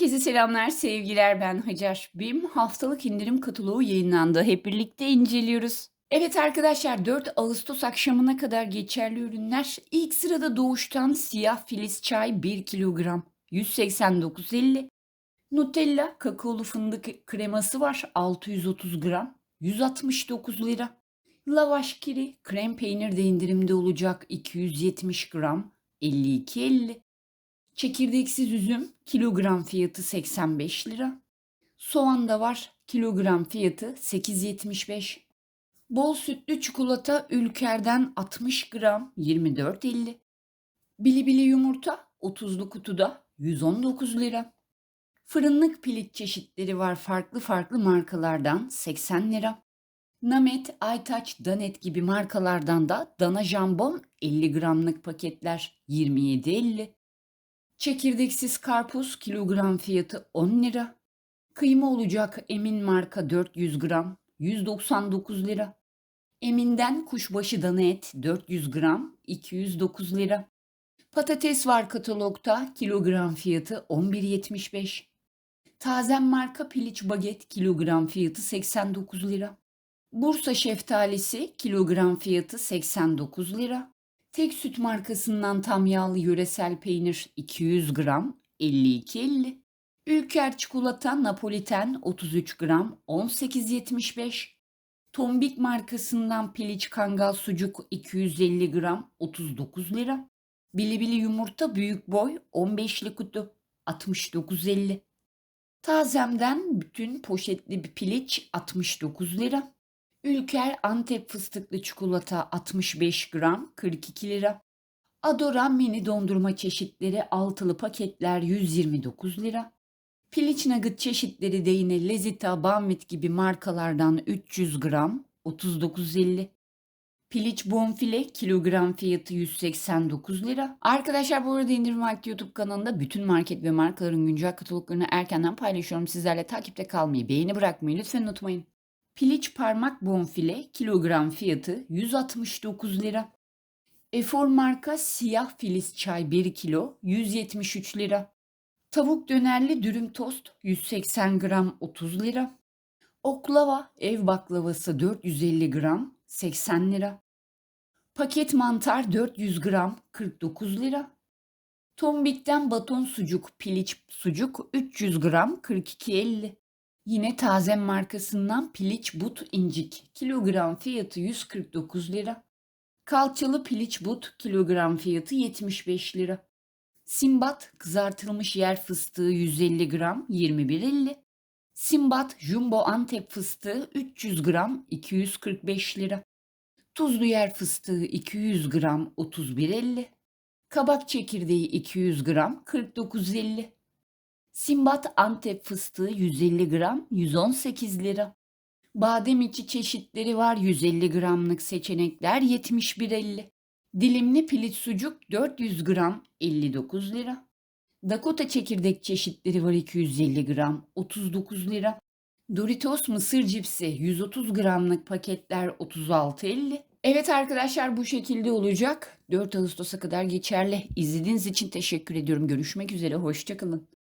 Herkese selamlar, sevgiler. Ben Hacer. BİM haftalık indirim kataloğu yayınlandı. Hep birlikte inceliyoruz. Evet arkadaşlar 4 Ağustos akşamına kadar geçerli ürünler. İlk sırada doğuştan siyah filiz çay 1 kilogram 189.50. Nutella kakaolu fındık kreması var 630 gram 169 lira. Lavaş kiri krem peynir de indirimde olacak 270 gram 52.50. Çekirdeksiz üzüm kilogram fiyatı 85 lira. Soğan da var kilogram fiyatı 8.75. Bol sütlü çikolata Ülker'den 60 gram 24.50. Bilibili yumurta 30'lu kutuda 119 lira. Fırınlık pilit çeşitleri var farklı farklı markalardan 80 lira. Namet, Aytaç, Danet gibi markalardan da dana jambon 50 gramlık paketler 27.50. Çekirdeksiz karpuz kilogram fiyatı 10 lira. Kıyma olacak Emin marka 400 gram 199 lira. Emin'den kuşbaşı dana et 400 gram 209 lira. Patates var katalogda kilogram fiyatı 11.75. Tazem marka piliç baget kilogram fiyatı 89 lira. Bursa şeftalisi kilogram fiyatı 89 lira. Tek süt markasından tam yağlı yöresel peynir 200 gram 52.50. Ülker çikolata Napoliten 33 gram 18.75. Tombik markasından piliç kangal sucuk 250 gram 39 lira. Bilibili yumurta büyük boy 15'li kutu 69.50. Tazemden bütün poşetli bir piliç 69 lira. Ülker Antep fıstıklı çikolata 65 gram 42 lira. Adora mini dondurma çeşitleri altılı paketler 129 lira. Piliç nugget çeşitleri de yine Lezita, Banvit gibi markalardan 300 gram 39.50. Piliç bonfile kilogram fiyatı 189 lira. Arkadaşlar bu arada indirim vakti YouTube kanalında bütün market ve markaların güncel kataloglarını erkenden paylaşıyorum. Sizlerle takipte kalmayı, beğeni bırakmayı lütfen unutmayın. Piliç parmak bonfile kilogram fiyatı 169 lira. Efor marka siyah filiz çay 1 kilo 173 lira. Tavuk dönerli dürüm tost 180 gram 30 lira. Oklava ev baklavası 450 gram 80 lira. Paket mantar 400 gram 49 lira. Tombik'ten baton sucuk piliç sucuk 300 gram 42.50. Yine Tazem markasından piliç but incik kilogram fiyatı 149 lira. Kalçalı piliç but kilogram fiyatı 75 lira. Simbat kızartılmış yer fıstığı 150 gram 21.50. Simbat jumbo antep fıstığı 300 gram 245 lira. Tuzlu yer fıstığı 200 gram 31.50. Kabak çekirdeği 200 gram 49.50. Simbat Antep fıstığı 150 gram 118 lira. Badem içi çeşitleri var 150 gramlık seçenekler 71.50. Dilimli pilit sucuk 400 gram 59 lira. Dakota çekirdek çeşitleri var 250 gram 39 lira. Doritos mısır cipsi 130 gramlık paketler 36.50. Evet arkadaşlar bu şekilde olacak. 4 Ağustos'a kadar geçerli. İzlediğiniz için teşekkür ediyorum. Görüşmek üzere. Hoşçakalın.